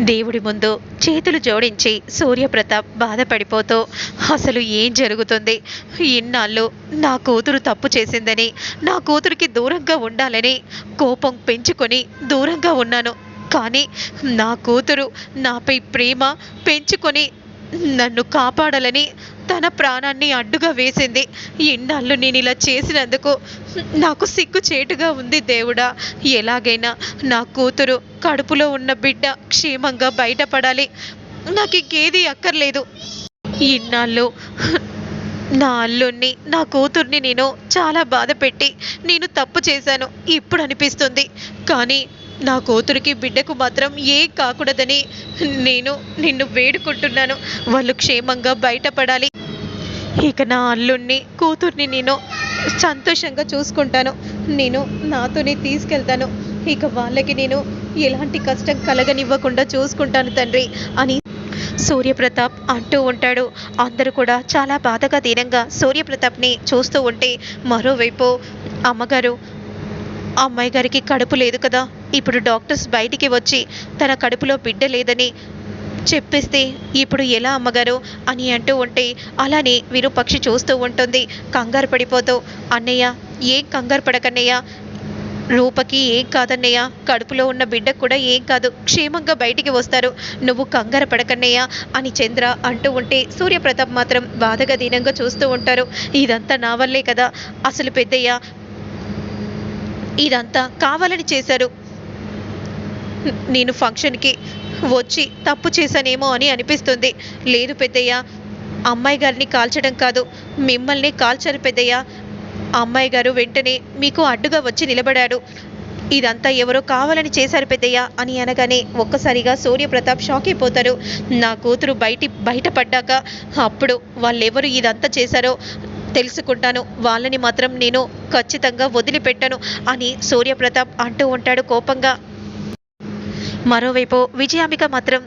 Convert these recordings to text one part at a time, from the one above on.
దేవుడి ముందు చేతులు జోడించి సూర్యప్రతాప్ బాధపడిపోతూ అసలు ఏం జరుగుతుంది? ఇన్నాళ్ళు నా కూతురు తప్పు చేసిందని నా కూతురికి దూరంగా ఉండాలని కోపం పెంచుకొని దూరంగా ఉన్నాను. కానీ నా కూతురు నాపై ప్రేమ పెంచుకొని నన్ను కాపాడాలని తన ప్రాణాన్ని అడ్డుగా వేసింది. ఇన్నాళ్ళు నేను ఇలా చేసినందుకు నాకు సిగ్గు చేటుగా ఉంది దేవుడా. ఎలాగైనా నా కూతురు కడుపులో ఉన్న బిడ్డ క్షేమంగా బయటపడాలి. నాకు ఇంకేది అక్కర్లేదు. ఇన్నాళ్ళు నా అల్లుణ్ణి నా కూతుర్ని నేను చాలా బాధ పెట్టి నేను తప్పు చేశాను. ఇప్పుడు అనిపిస్తుంది. కానీ నా కూతురికి బిడ్డకు మాత్రం ఏం కాకూడదని నేను నిన్ను వేడుకుంటున్నాను. వాళ్ళు క్షేమంగా బయటపడాలి. ఇక నా అల్లుణ్ణి కూతుర్ని నేను సంతోషంగా చూసుకుంటాను. నేను నాతోనే తీసుకెళ్తాను. ఇక వాళ్ళకి నేను ఎలాంటి కష్టం కలగనివ్వకుండా చూసుకుంటాను తండ్రి అని సూర్యప్రతాప్ అంటూ ఉంటాడు. అందరూ కూడా చాలా బాధగా దీనంగా సూర్యప్రతాప్ని చూస్తూ ఉంటే మరోవైపు అమ్మగారు అమ్మాయి గారికి కడుపు లేదు కదా. ఇప్పుడు డాక్టర్స్ బయటికి వచ్చి తన కడుపులో బిడ్డ లేదని చెప్పేస్తే ఇప్పుడు ఎలా అమ్మగారు? అని అంటూ ఉంటే అలానే విరూపక్షి చూస్తూ ఉంటుంది. కంగారు పడిపోతూ అన్నయ్య ఏం కంగారు పడకన్నయ్య? రూపకి ఏం కాదన్నయ్య? కడుపులో ఉన్న బిడ్డకు కూడా ఏం కాదు. క్షేమంగా బయటికి వస్తారు. నువ్వు కంగారు పడకన్నయ్య అని చంద్ర అంటూ ఉంటే సూర్యప్రతాప్ మాత్రం బాధగా దీనంగా చూస్తూ ఉంటారు. ఇదంతా నా వల్లే కదా. అసలు పెద్దయ్య ఇదంతా కావాలని చేశారు. నేను ఫంక్షన్కి వచ్చి తప్పు చేశానేమో అని అనిపిస్తుంది. లేదు పెద్దయ్య అమ్మాయి గారిని కాల్చడం కాదు. మిమ్మల్ని కాల్చారు పెద్దయ్య. అమ్మాయి గారు వెంటనే మీకు అడ్డుగా వచ్చి నిలబడాడు. ఇదంతా ఎవరో కావాలని చేశారు పెద్దయ్య అని అనగానే ఒక్కసారిగా సూర్యప్రతాప్ షాక్ అయిపోతారు. నా కూతురు బయటి బయటపడ్డాక అప్పుడు వాళ్ళెవరు ఇదంతా చేశారో తెలుసుకుంటాను. వాళ్ళని మాత్రం నేను ఖచ్చితంగా వదిలిపెట్టను అని సూర్యప్రతాప్ అంటూ ఉంటాడు కోపంగా. మరోవైపు విజయాంబిక మాత్రం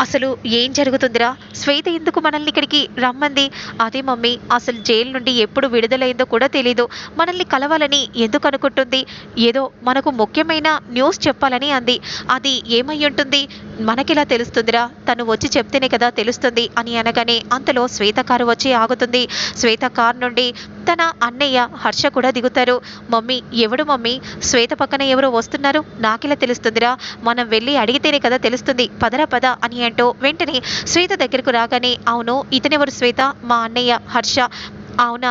అసలు ఏం జరుగుతుందిరా? శ్వేత ఎందుకు మనల్ని ఇక్కడికి రమ్మంది? అదే మమ్మీ అసలు జైలు నుండి ఎప్పుడు విడుదలైందో కూడా తెలీదు. మనల్ని కలవాలని ఎందుకు అనుకుంటుంది? ఏదో మనకు ముఖ్యమైన న్యూస్ చెప్పాలని అంది. అది ఏమై ఉంటుంది? మనకిలా తెలుస్తుందిరా? తను వచ్చి చెప్తేనే కదా తెలుస్తుంది అని అనగానే అంతలో శ్వేత కారు వచ్చి ఆగుతుంది. శ్వేత కారు నుండి తన అన్నయ్య హర్ష కూడా దిగుతారు. మమ్మీ ఎవడు మమ్మీ? శ్వేత పక్కన ఎవరో వస్తున్నారు? నాకిలా తెలుస్తుందిరా? మనం వెళ్ళి అడిగితేనే కదా తెలుస్తుంది. పదరా పద అని అంటూ వెంటనే శ్వేత దగ్గరకు రాగానే అవును ఇతనెవరు శ్వేత? మా అన్నయ్య హర్ష. అవునా?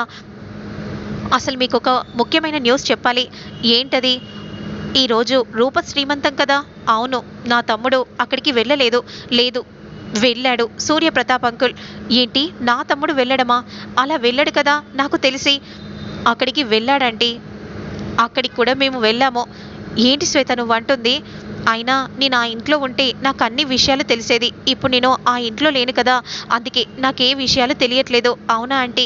అసలు మీకు ఒక ముఖ్యమైన న్యూస్ చెప్పాలి. ఏంటది? ఈరోజు రూప శ్రీమంతం కదా? అవును నా తమ్ముడు అక్కడికి వెళ్ళలేదు. లేదు వెళ్ళాడు. సూర్యప్రతాప్ అంకుల్. ఏంటి? నా తమ్ముడు వెళ్ళడమా? అలా వెళ్ళాడు కదా నాకు తెలిసి. అక్కడికి వెళ్ళాడంటే. అక్కడికి కూడా మేము వెళ్ళాము. ఏంటి శ్వేత నువ్వు అంటుంది అయినా నేను ఆ ఇంట్లో ఉంటే నాకు అన్ని విషయాలు తెలిసేది. ఇప్పుడు నేను ఆ ఇంట్లో లేను కదా అందుకే నాకు ఏ విషయాలు తెలియట్లేదు. అవునా ఆంటీ?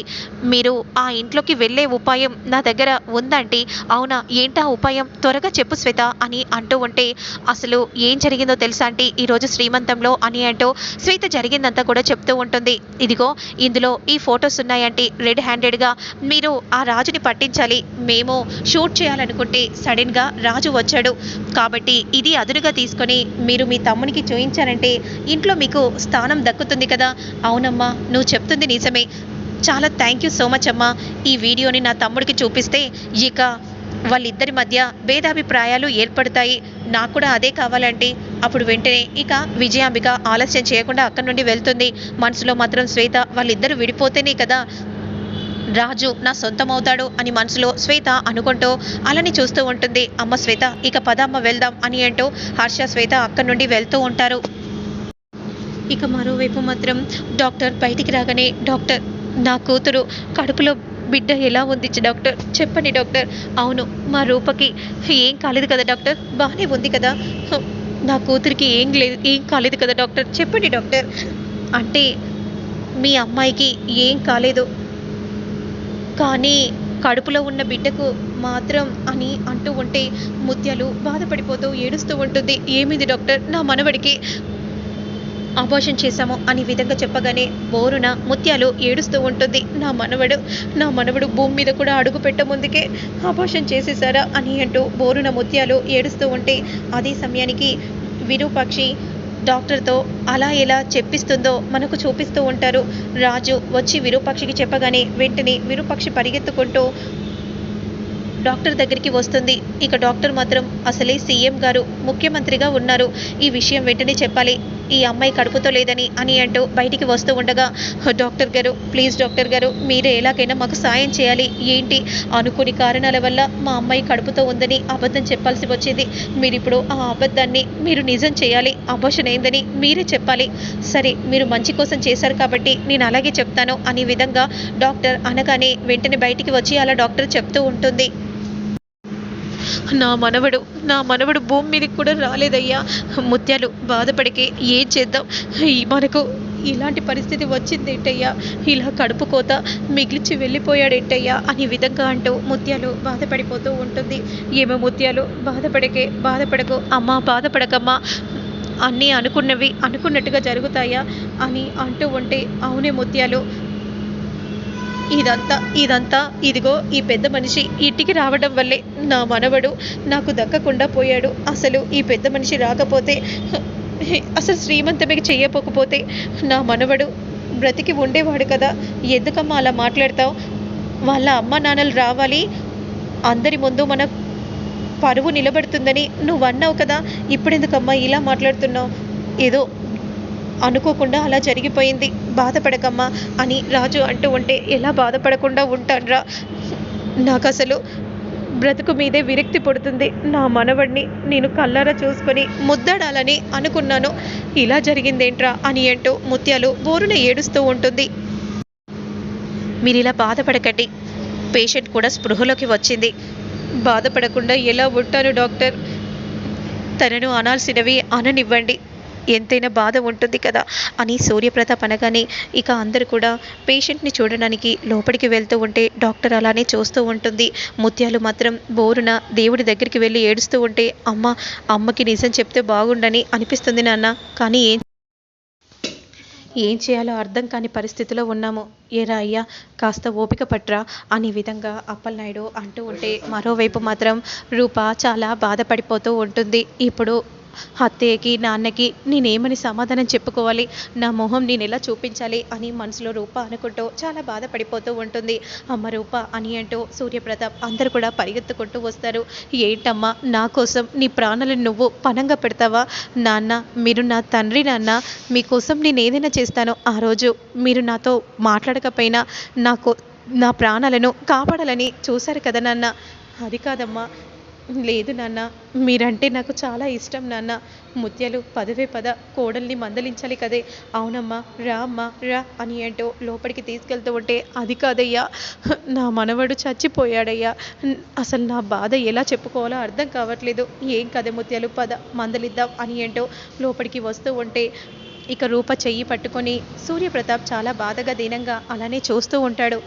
మీరు ఆ ఇంట్లోకి వెళ్ళే ఉపాయం నా దగ్గర ఉందంటే అవునా? ఏంటా ఉపాయం? త్వరగా చెప్పు శ్వేత అని అంటూ ఉంటే అసలు ఏం జరిగిందో తెలుసా అంటే ఈరోజు శ్రీమంతంలో అని అంటూ శ్వేత జరిగిందంతా కూడా చెప్తూ ఉంటుంది. ఇదిగో ఇందులో ఈ ఫొటోస్ ఉన్నాయంటే రెడ్ హ్యాండెడ్గా మీరు ఆ రాజుని పట్టించాలి. మేము షూట్ చేయాలనుకుంటే సడన్గా రాజు వచ్చాడు. కాబట్టి ఇది అదునుగా తీసుకొని మీరు మీ తమ్మునికి చూయించారంటే ఇంట్లో మీకు స్థానం దక్కుతుంది కదా? అవునమ్మా నువ్వు చెప్తుంది నిజమే. చాలా థ్యాంక్ యూ సో మచ్ అమ్మా. ఈ వీడియోని నా తమ్ముడికి చూపిస్తే ఇక వాళ్ళిద్దరి మధ్య భేదాభిప్రాయాలు ఏర్పడతాయి. నాకు కూడా అదే కావాలంటే. అప్పుడు వెంటనే ఇక విజయాంబిక ఆలస్యం చేయకుండా అక్కడి నుండి వెళ్తుంది. మనసులో మాత్రం శ్వేత వాళ్ళిద్దరూ విడిపోతేనే కదా రాజు నా సొంతమవుతాడు అని మనసులో శ్వేత అనుకుంటూ అలాని చూస్తూ ఉంటుంది. అమ్మ శ్వేత ఇక పదమ్మ వెళ్దాం అని అంటూ హర్ష శ్వేత అక్కడి నుండి వెళ్తూ ఉంటారు. ఇక మరోవైపు మాత్రం డాక్టర్ బయటికి రాగానే డాక్టర్ నా కూతురు కడుపులో బిడ్డ ఎలా ఉంది డాక్టర్? చెప్పండి డాక్టర్. అవును మా రూపకి ఏం కాలేదు కదా డాక్టర్? బాగానే ఉంది కదా. నా కూతురికి ఏం లేదు ఏం కాలేదు కదా డాక్టర్? చెప్పండి డాక్టర్. అంటే మీ అమ్మాయికి ఏం కాలేదు. కానీ కడుపులో ఉన్న బిడ్డకు మాత్రం అని అంటూ ఉంటే ముత్యాలు బాధపడిపోతూ ఏడుస్తూ ఉంటుంది. ఏమిది డాక్టర్? నా మనవడికి అబోషన్ చేశాము అని విధంగా చెప్పగానే బోరున ముత్యాలు ఏడుస్తూ ఉంటుంది. నా మనవడు నా మనవడు భూమి మీద కూడా అడుగు పెట్ట ముందుకే అబోషన్ చేసేసారా అని అంటూ బోరున ముత్యాలు ఏడుస్తూ ఉంటే అదే సమయానికి విరూపాక్షి డాక్టర్తో అలా ఎలా చెప్పిస్తుందో మనకు చూపిస్తూ ఉంటారు. రాజు వచ్చి విరూపాక్షికి చెప్పగానే వెంటనే విరూపాక్షి పరిగెత్తుకుంటూ డాక్టర్ దగ్గరికి వస్తుంది. ఇక డాక్టర్ మాత్రం అసలే సీఎం గారు ముఖ్యమంత్రిగా ఉన్నారు. ఈ విషయం వెంటనే చెప్పాలి. ఈ అమ్మాయి కడుపుతో లేదని అని అంటూ బయటికి వస్తూ ఉండగా డాక్టర్ గారు ప్లీజ్ డాక్టర్ గారు మీరే ఎలాగైనా మాకు సాయం చేయాలి. ఏంటి? అనుకుని కారణాల వల్ల మా అమ్మాయి కడుపుతో ఉందని అబద్ధం చెప్పాల్సి వచ్చింది. మీరు ఇప్పుడు ఆ అబద్ధాన్ని మీరు నిజం చేయాలి. అబోషన్ అయిందని మీరే చెప్పాలి. సరే మీరు మంచి కోసం చేశారు కాబట్టి నేను అలాగే చెప్తాను అనే విధంగా డాక్టర్ అనగానే వెంటనే బయటికి వచ్చి అలా డాక్టర్ చెప్తూ ఉంటుంది. నా మనవడు నా మనవడు భూమి మీదకి కూడా రాలేదయ్యా. ముత్యాలు బాధపడికే ఏం చేద్దాం? మనకు ఇలాంటి పరిస్థితి వచ్చిందేంటయ్యా? ఇలా కడుపు కోత మిగిలిచి వెళ్ళిపోయాడేంటయ్యా? అనే విధంగా అంటూ ముత్యాలు బాధపడిపోతూ ఉంటుంది. ఏమో ముత్యాలు బాధపడకే బాధపడకు అమ్మా బాధపడకమ్మా అన్నీ అనుకున్నవి అనుకున్నట్టుగా జరుగుతాయా? అని అంటూ ఉంటే అవునే ముత్యాలు ఇదంతా ఇదంతా ఇదిగో ఈ పెద్ద మనిషి ఇంటికి రావడం వల్లే నా మనవడు నాకు దక్కకుండా పోయాడు. అసలు ఈ పెద్ద మనిషి రాకపోతే అసలు శ్రీమంతమే చేయకపోతే నా మనవడు బ్రతికి ఉండేవాడు కదా. ఎందుకమ్మా అలా మాట్లాడతావు? వాళ్ళ అమ్మ నాన్నలు రావాలి. అందరి ముందు మన పరువు నిలబడుతుందని నువ్వు అన్నావు కదా. ఇప్పుడెందుకమ్మా ఇలా మాట్లాడుతున్నావు? ఏదో అనుకోకుండా అలా జరిగిపోయింది. బాధపడకమ్మా అని రాజు అంటూ ఉంటే ఎలా బాధపడకుండా ఉంటాన్రా? నాకు అసలు బ్రతుకు మీదే విరక్తి పుడుతుంది. నా మనవడిని నేను కళ్ళారా చూసుకొని ముద్దడాలని అనుకున్నాను. ఇలా జరిగిందేంట్రా? అని అంటూ ముత్యాలు బోరున ఏడుస్తూ ఉంటుంది. మీరు ఇలా బాధపడకండి. పేషెంట్ కూడా స్పృహలోకి వచ్చింది. బాధపడకుండా ఎలా ఉంటాను డాక్టర్? తనను అనాల్సినవి అననివ్వండి. ఎంతైనా బాధ ఉంటుంది కదా అని సూర్యప్రతాప్ అనగానే ఇక అందరు కూడా పేషెంట్ని చూడడానికి లోపలికి వెళ్తూ ఉంటే డాక్టర్ అలానే చూస్తూ ఉంటుంది. ముత్యాలు మాత్రం బోరున దేవుడి దగ్గరికి వెళ్ళి ఏడుస్తూ ఉంటే అమ్మ అమ్మకి నిజం చెప్తే బాగుండని అనిపిస్తుంది నాన్న కానీ ఏం ఏం చేయాలో అర్థం కాని పరిస్థితిలో ఉన్నాము. ఏరా అయ్యా కాస్త ఓపిక పట్రా అనే విధంగా అప్పలనాయుడు అంటూ ఉంటే మరోవైపు మాత్రం రూప చాలా బాధపడిపోతూ ఉంటుంది. ఇప్పుడు అత్తయ్యకి నాన్నకి నేనేమని సమాధానం చెప్పుకోవాలి? నా మొహం నేను ఎలా చూపించాలి? అని మనసులో రూప అనుకుంటూ చాలా బాధపడిపోతూ ఉంటుంది. అమ్మ రూప అని అంటూ సూర్యప్రతాప్ అందరు కూడా పరిగెత్తుకుంటూ వస్తారు. ఏంటమ్మా నా కోసం నీ ప్రాణాలను నువ్వు పనంగా పెడతావా? నాన్న మీరు నా తండ్రి నాన్న. మీకోసం నేను ఏదైనా చేస్తాను ఆ రోజు మీరు నాతో మాట్లాడకపోయినా నాకు నా ప్రాణాలను కాపాడాలని చూశారు కదా నాన్న. అది కాదమ్మా లేదు నాన్న మీరంటే నాకు చాలా ఇష్టం నాన్న. ముత్యాలు పదవే పద కోడల్ని మందలించాలి కదే. అవునమ్మా రా అమ్మా రా అని అంటూ లోపలికి తీసుకెళ్తూ ఉంటే అది కాదయ్యా. నా మనవడు చచ్చిపోయాడయ్యా. అసలు నా బాధ ఎలా చెప్పుకోవాలో అర్థం కావట్లేదు. ఏం కదే ముత్యాలు పద మందలిద్దాం అని అంటూ లోపలికి వస్తూ ఉంటే ఇక రూప చెయ్యి పట్టుకొని సూర్యప్రతాప్ చాలా బాధగా దీనంగా అలానే చూస్తూ ఉంటాడు.